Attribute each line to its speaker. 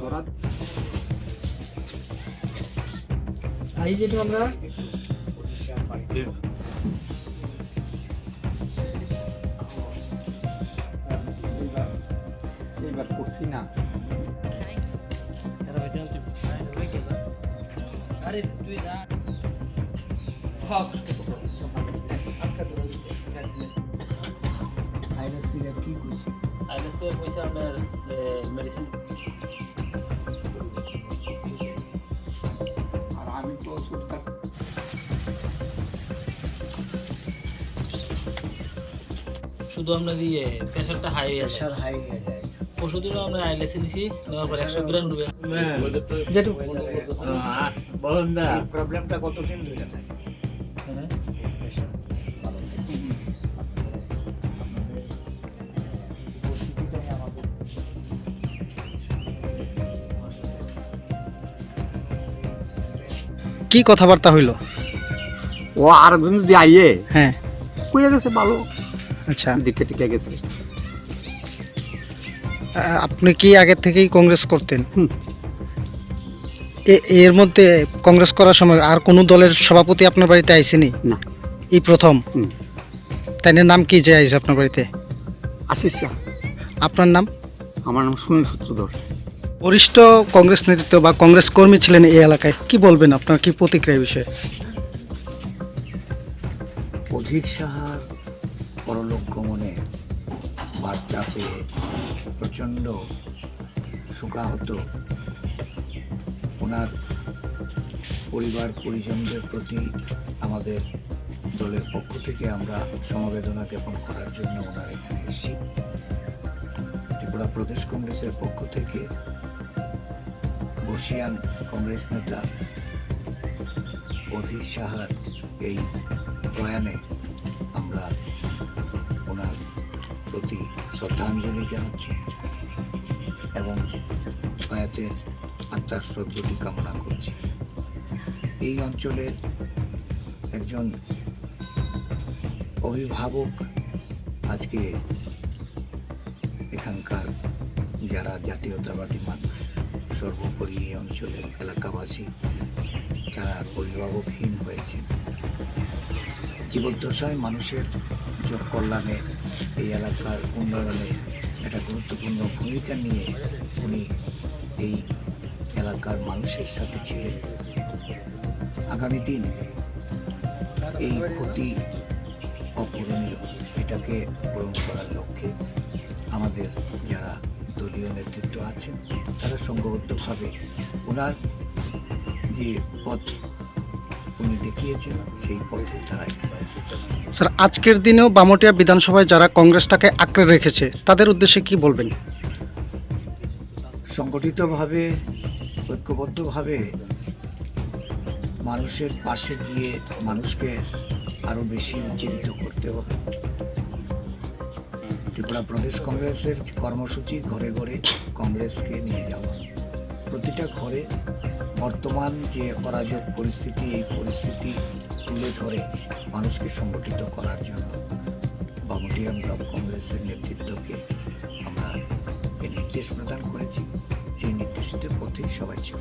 Speaker 1: ধরা
Speaker 2: এই যেটা আমরা
Speaker 1: এইবার করছি না।
Speaker 2: আরে তুই যা।
Speaker 3: ভাইরাস কি করছে।
Speaker 2: আইলেস থেকে পয়সা আপনার মেডিসিন শুধু আপনার ইয়ে প্রেশারটা হাই হয়ে যায়।
Speaker 3: প্রেশার হাই হয়ে যায়।
Speaker 2: ওষুধগুলো আমরা আইলেসে দিছি পর একশো গ্রাম রুবে
Speaker 3: প্রবলেমটা কতদিন ধরে থাকে?
Speaker 2: হ্যাঁ
Speaker 4: কি কথাবার্তা হইল?
Speaker 1: ও আর যদি আইয়ে
Speaker 4: হ্যাঁ।
Speaker 1: কইয়া গেছে ভালো।
Speaker 4: আচ্ছা।
Speaker 1: টিকে গেছে।
Speaker 4: আপনি কি আগের থেকেই কংগ্রেস করতেন?
Speaker 1: হুম।
Speaker 4: এ- এর মধ্যে কংগ্রেস করার সময় আর কোনো দলের সভাপতি আপনার বাড়িতে আইসেনি?
Speaker 1: না।
Speaker 4: এই প্রথম? তাই নাম কি যে আইসে আপনার বাড়িতে?
Speaker 1: আশিস শাহ।
Speaker 4: আপনার নাম?
Speaker 1: আমার নাম সুনীল সূত্রধর।
Speaker 4: বরিষ্ঠ কংগ্রেস নেতৃত্ব বা কংগ্রেস কর্মী ছিলেন এই এলাকায়। কি বলবেন আপনার? কি প্রতিক্রিয়া বিষয়ে?
Speaker 3: অধীর সাহার পরলোক গমনে বার্তা পেয়ে প্রচণ্ড শোকাহত ওনার পরিবার পরিজনদের প্রতি আমাদের দলের পক্ষ থেকে আমরা সমবেদনা জ্ঞাপন করার জন্য ওনার এখানে এসেছি। ত্রিপুরা প্রদেশ কংগ্রেসের পক্ষ থেকে বর্ষিয়ান কংগ্রেস নেতা অধীর সাহার এই প্রয়াণে প্রতি শ্রদ্ধাঞ্জলি জানাচ্ছি এবং প্রয়াতের আত্মার সদ্গতি কামনা করছি। এই অঞ্চলের একজন অভিভাবক আজকে এখানকার যারা জাতীয়তাবাদী মানুষ, সর্বোপরি এই অঞ্চলের এলাকাবাসী তারা অভিভাবকহীন হয়েছে জীবদ্দশায় মানুষের যোগ কল্যাণে এই এলাকার উন্নয়নে একটা গুরুত্বপূর্ণ ভূমিকা নিয়ে উনি এই এলাকার মানুষের সাথে ছিলেন। আগামী দিন এই ক্ষতি অপূরণীয়, এটাকে পূরণ করার লক্ষ্যে আমাদের যারা দলীয় নেতৃত্ব আছেন, তারা সংঘবদ্ধভাবে ওনার যে পথ উনি দেখিয়েছেন সেই পথে তারাই
Speaker 4: স্যার আজকের দিনেও বামটিয়া বিধানসভায় যারা কংগ্রেসটাকে আঁকড়ে রেখেছে তাদের উদ্দেশ্যে কি বলবেন?
Speaker 3: সংগঠিতভাবে ঐক্যবদ্ধভাবে মানুষের পাশে গিয়ে মানুষকে আরও বেশি উজ্জীবিত করতে হবে। ত্রিপুরা প্রদেশ কংগ্রেসের কর্মসূচি ঘরে ঘরে কংগ্রেসকে নিয়ে যাওয়া। প্রতিটা ঘরে বর্তমান যে অরাজক পরিস্থিতি, এই পরিস্থিতি তুলে ধরে মানুষকে সংগঠিত করার জন্য বামুটিয়াম ব্লক কংগ্রেসের নেতৃত্বকে আমরা নির্দেশ প্রদান করেছি। সেই নির্দেশিত পথেই সবাই ছিল